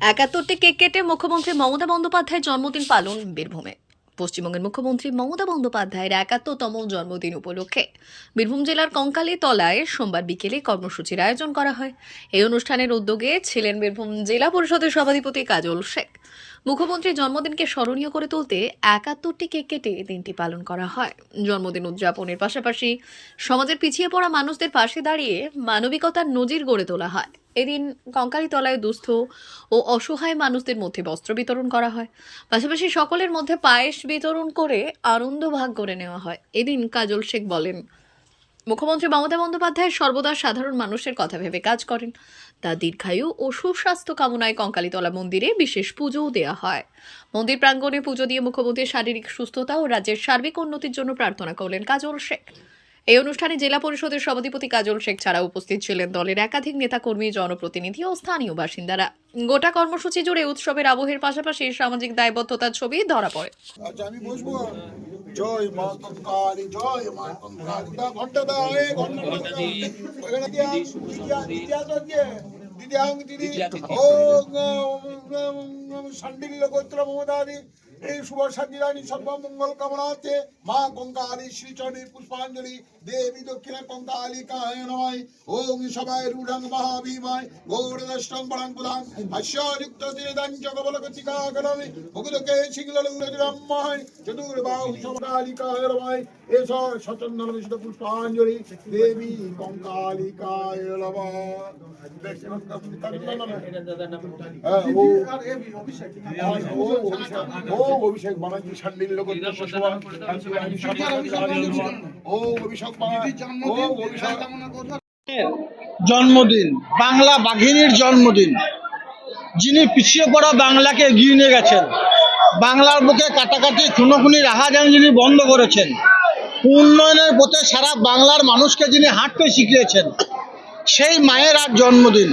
একাত্তরটি cake কেটে মুখ্যমন্ত্রী মমতা বন্দ্যোপাধ্যায়ের জন্মদিন পালন বীরভূমে। পশ্চিমবঙ্গের মুখ্যমন্ত্রী মমতা বন্দ্যোপাধ্যায়ের একাত্তরতম জন্মদিন উপলক্ষে বীরভূম জেলার কঙ্কালী তলায় সোমবার বিকেলে কর্মসূচির আয়োজন করা হয়। এই অনুষ্ঠানের উদ্যোগে ছিলেন বীরভূম জেলা পরিষদের সভাধিপতি কাজল শেখ। মুখ্যমন্ত্রীর জন্মদিনকে স্মরণীয় করে তুলতে একাত্তরটি কেক কেটে দিনটি পালন করা হয়। জন্মদিন উদযাপনের পাশাপাশি সমাজের পিছিয়ে পড়া মানুষদের পাশে দাঁড়িয়ে মানবিকতার নজির গড়ে তোলা হয়। এদিন কঙ্কালীতলায় দুস্থ ও অসহায় মানুষদের মধ্যে বস্ত্র বিতরণ করা হয়। পাশাপাশি সকলের মধ্যে পায়েস বিতরণ করে আনন্দ ভাগ করে নেওয়া হয়। এদিন কাজল শেখ বলেন মুখ্যমন্ত্রী মমতা বন্দ্যোপাধ্যায় সর্বদা সাধারণ মানুষের কথা ভেবে কাজ করেন। তা দীর্ঘায়ু ও সুস্বাস্থ্য কামনায় কঙ্কালীতলা মন্দিরে বিশেষ পুজোও দেওয়া হয়। মন্দির প্রাঙ্গণে পুজো দিয়ে মুখ্যমন্ত্রীর শারীরিক সুস্থতা ও রাজ্যের সার্বিক উন্নতির জন্য প্রার্থনা করলেন কাজল শেখ। এই অনুষ্ঠানে জেলা পরিষদের সভাধিপতি কাজল শেখ ছাড়া উপস্থিত ছিলেন দলের একাধিক নেতাকর্মী, জনপ্রতিনিধি ও স্থানীয় বাসিন্দারা। গোটা কর্মসূচি জুড়ে উৎসবের আবহের পাশাপাশি সামাজিক দায়বদ্ধতার ছবি ধরা পড়ে। আচ্ছা জয় মা কঙ্কালী জয় মা কঙ্কালী। দা ঘণ্টা দাও এ ঘণ্টা দিয়া দিয়া দিয়া তো দিয়ে। দিদি ও সান্ডিল্য গোত্র এই শুভ সঞ্জিরানী সর্বমঙ্গল কামনাতে মা কঙ্কালী শ্রীচরণী পুষ্পাঞ্জলি দেবী দক্ষিণা কঙ্কালী কায় নয় ওম সবাই রূঢ়ং মহাভীমায় গৌরদষ্টং বরং বুধাং হাস্যযুক্ত দিনেদাং জগবলগতিকা করমি মুকুদকে শিংলুরম্মায় চতুর্বাহু সমকালিকায় রমায় এস সচন্দন বিশুদ্ধ পুষ্পাঞ্জলি দেবী কঙ্কালিকায় নমঃ। হ্যাঁ, ও ও ও অভিষেক ও অভিষেক ও অভিষেক জন্মদিন বাংলা বাঘিনীর জন্মদিন। যিনি পিছিয়ে পড়া বাংলাকে এগিয়ে নিয়ে গেছেন। বাংলার বুকে কাটাকাটি খুনোখুনি রাহাজানি যিনি বন্ধ করেছেন। উন্নয়নের পথে সারা বাংলার মানুষকে যিনি হাঁটতে শিখিয়েছেন। সেই মায়ের আর জন্মদিন।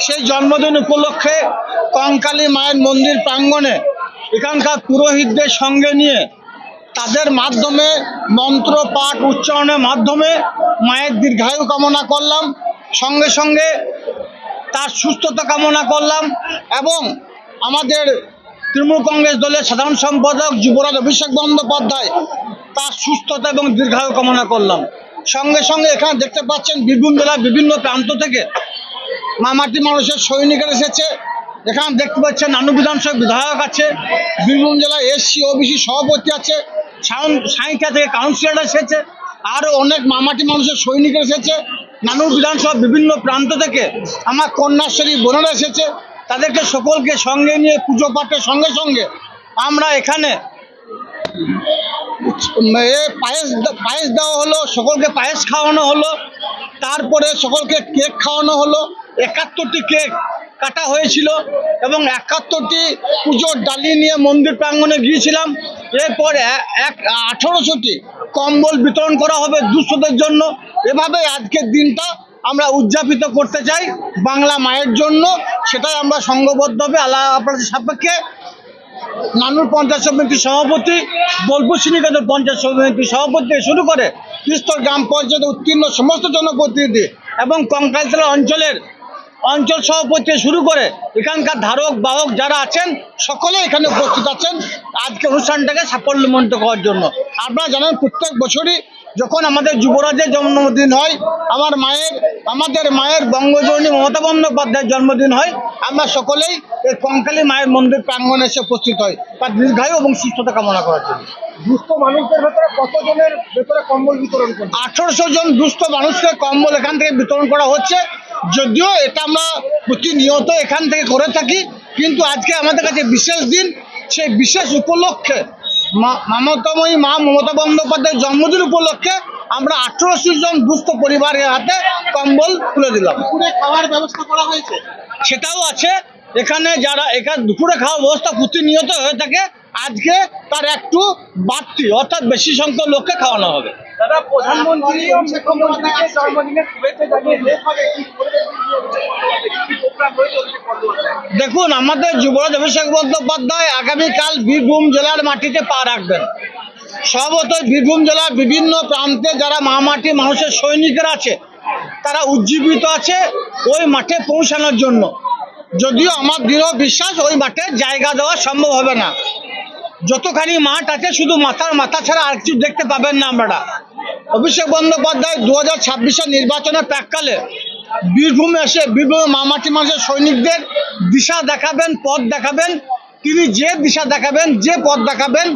সেই জন্মদিন উপলক্ষে কঙ্কালী মায়ের মন্দির প্রাঙ্গণে এখানকার পুরোহিতদের সঙ্গে নিয়ে তাদের মাধ্যমে মন্ত্র, পাঠ, উচ্চারণের মাধ্যমে মায়ের দীর্ঘায়ু কামনা করলাম। সঙ্গে সঙ্গে তার সুস্থতা কামনা করলাম এবং আমাদের তৃণমূল কংগ্রেস দলের সাধারণ সম্পাদক যুবরাজ অভিষেক বন্দ্যোপাধ্যায় তার সুস্থতা এবং দীর্ঘায়ু কামনা করলাম। সঙ্গে সঙ্গে এখানে দেখতে পাচ্ছেন বীরভূম জেলার বিভিন্ন প্রান্ত থেকে মামাটি মানুষের সৈনিকের এসেছে। এখানে দেখতে পাচ্ছেন নানু বিধানসভা বিধায়ক আছে, বীরভূম জেলায় এসসি, ওবিসি সভাপতি আছে সাঁইকা থেকে কাউন্সিলর এসেছে আরও অনেক মামাটি মানুষের সৈনিক এসেছে। নানুর বিধানসভা বিভিন্ন প্রান্ত থেকে আমার কন্যাশ্রী বোনেরা এসেছে, তাদেরকে সকলকে সঙ্গে নিয়ে পুজো পাঠের সঙ্গে সঙ্গে আমরা এখানে পায়েস পায়েস দেওয়া হলো, সকলকে পায়েস খাওয়ানো হলো, তারপরে সকলকে কেক খাওয়ানো হলো, একাত্তরটি কেক কাটা হয়েছিল এবং একাত্তরটি পুজোর ডালি নিয়ে মন্দির প্রাঙ্গণে গিয়েছিলাম। এরপর এক আঠারোশোটি কম্বল বিতরণ করা হবে দুঃস্থদের জন্য। এভাবে আজকের দিনটা আমরা উদযাপিত করতে চাই বাংলা মায়ের জন্য। সেটাই আমরা সংঘবদ্ধভাবে আল্লাহ আপনাদের সাপেক্ষে। নানুর পঞ্চায়েত সমিতির সভাপতি, বোলপুর শ্রীনিকেতন পঞ্চায়েত সমিতির সভাপতি শুরু করে ত্রিস্তর গ্রাম পঞ্চায়েতে উত্তীর্ণ সমস্ত জনপ্রতিনিধি এবং কঙ্কালতলা অঞ্চলের অঞ্চল সভাপতি শুরু করে এখানকার ধারক বাহক যারা আছেন সকলে এখানে উপস্থিত আছেন আজকে অনুষ্ঠানটাকে সাফল্যমণ্ডিত করার জন্য। আপনারা জানেন প্রত্যেক বছরই যখন আমাদের যুবরাজের জন্মদিন হয় আমার মায়ের আমাদের মায়ের বঙ্গজননী মমতা বন্দ্যোপাধ্যায়ের জন্মদিন হয় আমরা সকলেই এই কঙ্কালী মায়ের মন্দির প্রাঙ্গণে এসে উপস্থিত হই তার দীর্ঘায়ু এবং সুস্থতা কামনা করার জন্য। দুস্থ মানুষদের ভেতরে কতজনের ভেতরে কম্বল বিতরণ করছে? আঠারোশো জন দুস্থ মানুষকে কম্বল এখান থেকে বিতরণ করা হচ্ছে। যদিও এটা আমরা প্রতিনিয়ত এখান থেকে করে থাকি কিন্তু আজকে আমাদের কাছে বিশেষ দিন সেই বিশেষ উপলক্ষে মমতাময়ী মা মমতা বন্দ্যোপাধ্যায়ের জন্মদিন উপলক্ষে আমরা আঠারোশো জন দুস্থ পরিবারের হাতে কম্বল তুলে দিলাম। দুপুরে খাওয়ার ব্যবস্থা করা হয়েছে? সেটাও আছে। এখানে যারা এখানে দুপুরে খাওয়ার ব্যবস্থা প্রতিনিয়ত হয়ে থাকে আজকে তার একটু বাড়তি অর্থাৎ বেশি সংখ্যক লোককে খাওয়ানো হবে। প্রধানমন্ত্রী বন্দ্যোপাধ্যায়ের জন্মদিনের শুভেচ্ছা জানিয়ে যেভাবে কি করবেন কি প্রোগ্রাম রয়েছে অভিষেক বন্দ্যোপাধ্যায় দেখুন, আমাদের যুবরাজ অভিষেক বন্দ্যোপাধ্যায় আগামীকাল বীরভূম জেলার মাটিতে পা রাখবেন। সর্বত বীরভূম জেলার বিভিন্ন প্রান্তে যারা মামাটি মানুষের সৈনিকেরা আছে, তারা উজ্জীবিত আছে ওই মাঠে পৌঁছানোর জন্য। যদিও আমার দৃঢ় বিশ্বাস ওই মাঠে জায়গা দেওয়া সম্ভব হবে না। যতখানি মাঠ আছে, শুধু মাথার মাথা ছাড়া আর কিছু দেখতে পাবেন না আমরা। অভিষেক বন্দ্যোপাধ্যায় দু হাজার ছাব্বিশের নির্বাচনের প্রাককালে বীরভূমে এসে বীরভূমে মামাটি মানুষের সৈনিকদের দিশা দেখাবেন, পথ দেখাবেন। তিনি যে দিশা দেখাবেন, যে পথ দেখাবেন,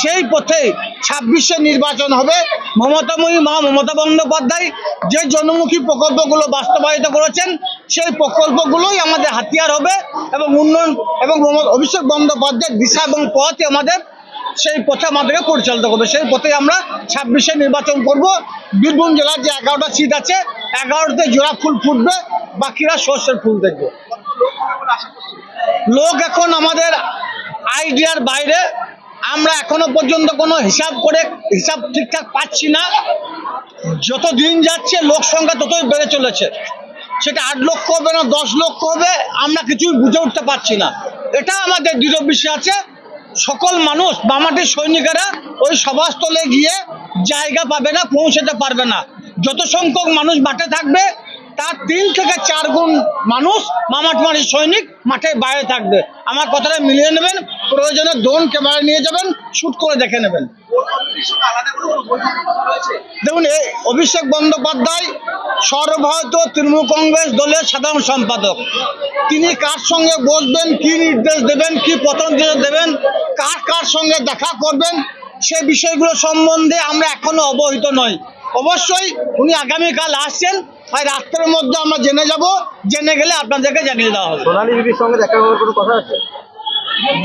সেই পথে ছাব্বিশে নির্বাচন হবে। মমতাময়ী মা মমতা বন্দ্যোপাধ্যায় যে জনমুখী প্রকল্পগুলো বাস্তবায়িত করেছেন, সেই প্রকল্পগুলোই আমাদের হাতিয়ার হবে এবং উন্নয়ন এবং অভিষেক বন্দ্যোপাধ্যায়ের দিশা এবং পথই আমাদের সেই পথে আমাদেরকে পরিচালিত করবে। সেই পথে আমরা ছাব্বিশে নির্বাচন করব। বীরভূম জেলার যে এগারোটা সিট আছে এগারোটাতে জোড়া ফুল ফুটবে, বাকিরা সর্ষের ফুল দেখবে। লোক এখন আমাদের আইডিয়ার বাইরে। আমরা এখনও পর্যন্ত কোনো হিসাব করে হিসাব ঠিকঠাক পাচ্ছি না। যত দিন যাচ্ছে, লোক সংখ্যা ততই বেড়ে চলেছে। সেটা আট লক্ষ হবে না, দশ লক্ষ হবে, আমরা কিছুই বুঝে উঠতে পারছি না। এটা আমাদের দৃঢ় বিশ্বাস আছে। সকল মানুষ বামাটির সৈনিকেরা ওই সভাস্থলে গিয়ে জায়গা পাবে না পৌঁছাতে পারবে না। যত সংখ্যক মানুষ মাঠে থাকবে তার তিন থেকে চার গুণ মানুষ মামাটমারির সৈনিক মাঠে বাইরে থাকবে। আমার কথাটা মিলিয়ে নেবেন প্রয়োজনে ড্রোন ক্যামেরা নিয়ে যাবেন শুট করে দেখে নেবেন। দেখুন এই অভিষেক বন্দ্যোপাধ্যায় সর্বভারতীয় তৃণমূল কংগ্রেস দলের সাধারণ সম্পাদক। তিনি কার সঙ্গে বসবেন কি নির্দেশ দেবেন কি পতঞ্জলি দেবেন কার কার সঙ্গে দেখা করবেন সে বিষয়গুলো সম্বন্ধে আমরা এখনও অবহিত নই। অবশ্যই উনি আগামীকাল আসছেন তাই রাত্রের মধ্যে আমরা জেনে যাব জেনে গেলে আপনাদেরকে জানিয়ে দেওয়া হবে। সোনালী দিদির সঙ্গে দেখা হওয়ার কোনো কথা আছে?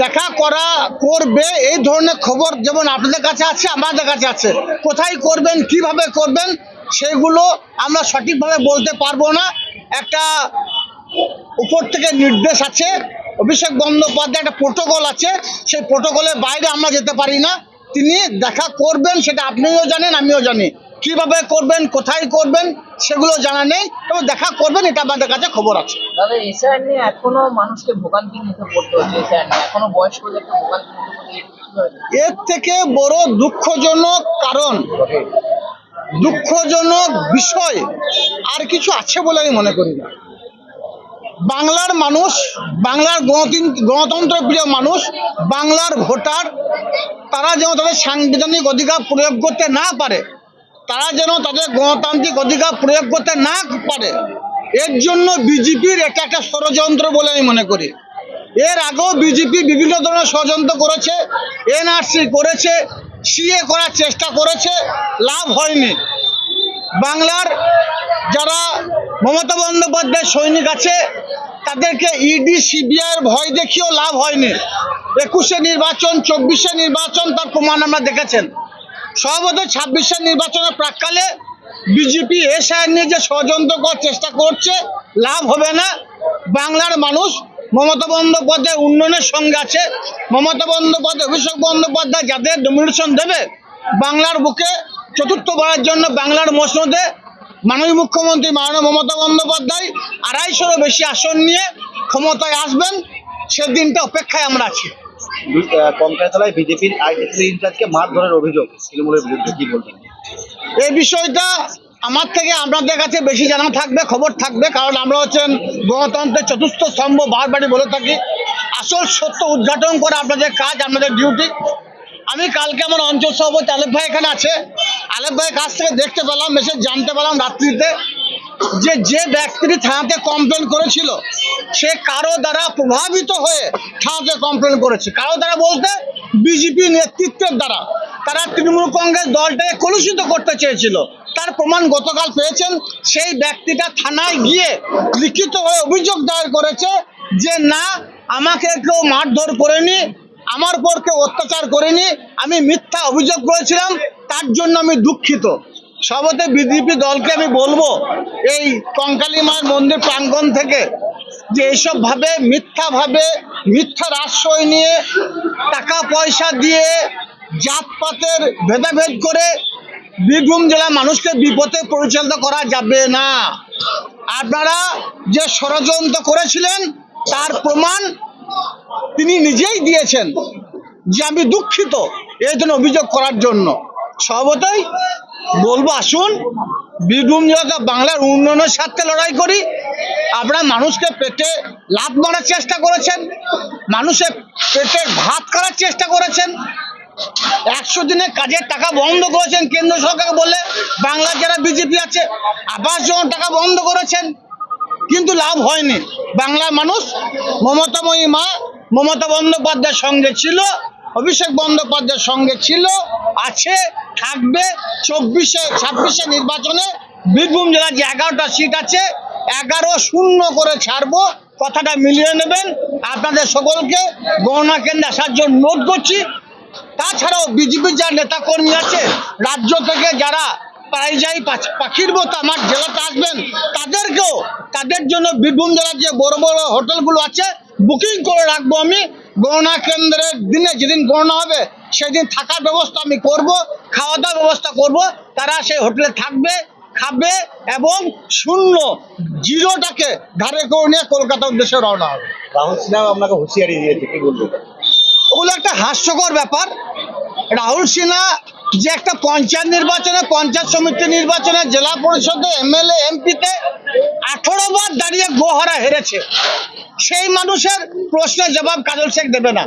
দেখা করা করবে এই ধরনের খবর যেমন আপনাদের কাছে আছে আমাদের কাছে আছে। কোথায় করবেন কীভাবে করবেন সেগুলো আমরা সঠিকভাবে বলতে পারব না। একটা উপর থেকে নির্দেশ আছে। অভিষেক বন্দ্যোপাধ্যায় একটা প্রোটোকল আছে। সেই প্রোটোকলের বাইরে আমরা যেতে পারি না। তিনি দেখা করবেন সেটা আপনিও জানেন আমিও জানি। কীভাবে করবেন কোথায় করবেন সেগুলো জানা নেই। তবে দেখা করবেন এটা আমাদের কাছে খবর আছে। দাদা এসআইআর নিয়ে এখনও মানুষকে ভোগান্তির মুখে পড়তে হচ্ছে এসআইআর নিয়ে। এখনও বয়স্কদেরকে ভোগান্তির মুখে পড়তে হচ্ছে। কীভাবে এর থেকে বড় দুঃখজনক কারণ দুঃখজনক বিষয় আর কিছু আছে বলে আমি মনে করি না। বাংলার মানুষ, বাংলার গণতন্ত্র প্রিয় মানুষ, বাংলার ভোটার, তারা যেন তাদের সাংবিধানিক অধিকার প্রয়োগ করতে না পারে, তারা যেন তাদের গণতান্ত্রিক অধিকার প্রয়োগ করতে না পারে, এর জন্য বিজেপির এটা একটা ষড়যন্ত্র বলে আমি মনে করি। এর আগেও বিজেপি বিভিন্ন ধরনের ষড়যন্ত্র করেছে, এনআরসি করেছে সিএ করার চেষ্টা করেছে, লাভ হয়নি। বাংলার যারা মমতা বন্দ্যোপাধ্যায় সৈনিক আছে, তাদেরকে ইডি সিবিআইয়ের ভয় দেখিয়েও লাভ হয়নি। একুশে নির্বাচন, চব্বিশে নির্বাচন, তার প্রমাণ আমরা দেখেছেন। সম্ভবত ছাব্বিশে নির্বাচনের প্রাককালে বিজেপি এসআই নিয়ে যে ষড়যন্ত্র করার চেষ্টা করছে, লাভ হবে না। বাংলার মানুষ মমতা বন্দ্যোপাধ্যায় উন্নয়নের সঙ্গে আছে। মমতা বন্দ্যোপাধ্যায় অভিষেক বন্দ্যোপাধ্যায় যাদের ডমিনেশন দেবে বাংলার বুকে চতুর্থবারের জন্য বাংলার মসনদে মাননীয় মুখ্যমন্ত্রী মাননীয় মমতা বন্দ্যোপাধ্যায় আড়াইশোরও বেশি আসন নিয়ে ক্ষমতায় আসবেন সেদিনটা অপেক্ষায় আমরা আছি। কঙ্কায়তলায় বিজেপির আইডিসি ইনচার্জকে মারধরের অভিযোগ তৃণমূলের বিরুদ্ধে কি বলবেন? এই বিষয়টা আমার থেকে আপনাদের কাছে বেশি জানা থাকবে, খবর থাকবে, কারণ আমরা হচ্ছেন গণতন্ত্রের চতুর্থ স্তম্ভ বারবারই বলে থাকি। আসল সত্য উদ্ঘাটন করা আপনাদের কাজ, আপনাদের ডিউটি আমি কালকে আমার অঞ্চল সভাপতি আলেপ ভাই এখানে আছে। আলেপ ভাইয়ের কাছ থেকে দেখতে পেলাম এসে জানতে পারলাম রাত্রিতে যে যে ব্যক্তিটি থানাতে কমপ্লেন করেছিল, সে কারও দ্বারা প্রভাবিত হয়ে থানাতে কমপ্লেন করেছে। কারও দ্বারা বলতে বিজেপি নেতৃত্বের দ্বারা। তারা তৃণমূল কংগ্রেস দলটাকে কলুষিত করতে চেয়েছিল। তার প্রমাণ গতকাল পেয়েছেন, সেই ব্যক্তিটা থানায় গিয়ে লিখিত হয়ে অভিযোগ দায়ের করেছে যে, না, আমাকে কেউ মারধর করেনি, আমার পর কেউ অত্যাচার করেনি, আমি মিথ্যা অভিযোগ করেছিলাম, তার জন্য আমি দুঃখিত। সবতে বিজেপি দলকে আমি বলব, এই কঙ্কালী মায়ের মন্দির প্রাঙ্গণ থেকে যে এইসব মিথ্যাভাবে, মিথ্যা ভাবে মিথ্যার আশ্রয় নিয়ে টাকা পয়সা দিয়ে জাতপাতের ভেদাভেদ করে বীরভূম জেলার মানুষকে বিপদে পরিচালিত করা যাবে না। আপনারা যে ষড়যন্ত্র করেছিলেন, তার প্রমাণ তিনি নিজেই দিয়েছেন যে আমি দুঃখিত এই জন্য অভিযোগ করার জন্য। সবতই বলব, আসুন, বীরভূম জেলাতে বাংলার উন্নয়নের স্বার্থে লড়াই করি। আপনারা মানুষকে পেটে লাভ মারার চেষ্টা করেছেন, মানুষের পেটে ভাত করার চেষ্টা করেছেন একশো দিনের কাজের টাকা বন্ধ করেছেন কেন্দ্র সরকারকে বলে বাংলার যারা বিজেপি আছে আবাস যোজনা টাকা বন্ধ করেছেন, কিন্তু লাভ হয়নি। বাংলার মানুষ মমতাময়ী মা, মমতা বন্দ্যোপাধ্যায়ের সঙ্গে ছিল, অভিষেক বন্দ্যোপাধ্যায়ের সঙ্গে ছিল, আছে, থাকবে। চব্বিশে, ছাব্বিশে নির্বাচনে বীরভূম জেলার যে এগারোটা সিট আছে, এগারো শূন্য করে ছাড়বো, কথাটা মিলিয়ে নেবেন। আপনাদের সকলকে গণনা কেন্দ্রে আসার জন্য নোট করছি। তাছাড়াও বিজেপির যা নেতা কর্মী আছে, রাজ্য থেকে যারা পরাইজাই পাচ- পাখির মতো আমার জেলাতে আসবেন, তাদেরকেও, তাদের জন্য বীরভূম জেলার যে বড় বড় হোটেলগুলো আছে বুকিং করে রাখব আমি। গণনা কেন্দ্রের দিনে যেদিন গণনা হবে, সেদিন থাকার ব্যবস্থা আমি করব খাওয়া দাওয়ার ব্যবস্থা করব। তারা সেই হোটেলে থাকবে, খাবে এবং শূন্য জিরোটাকে ঘাড়ে করে নিয়ে কলকাতার উদ্দেশ্যে রওনা হবে। রাহুল সিনহা আপনাকে হুঁশিয়ারি দিয়েছে, কি বলবেন? ওগুলো একটা হাস্যকর ব্যাপার। রাহুল সিনহা যে একটা পঞ্চায়েত নির্বাচনে, পঞ্চায়েত সমিতি নির্বাচনে, জেলা পরিষদে, এমএলএ, এমপিতে আঠারো বার দাঁড়িয়ে গোহারা হেরেছে। সেই মানুষের প্রশ্নের জবাব কাজল শেখ দেবে না।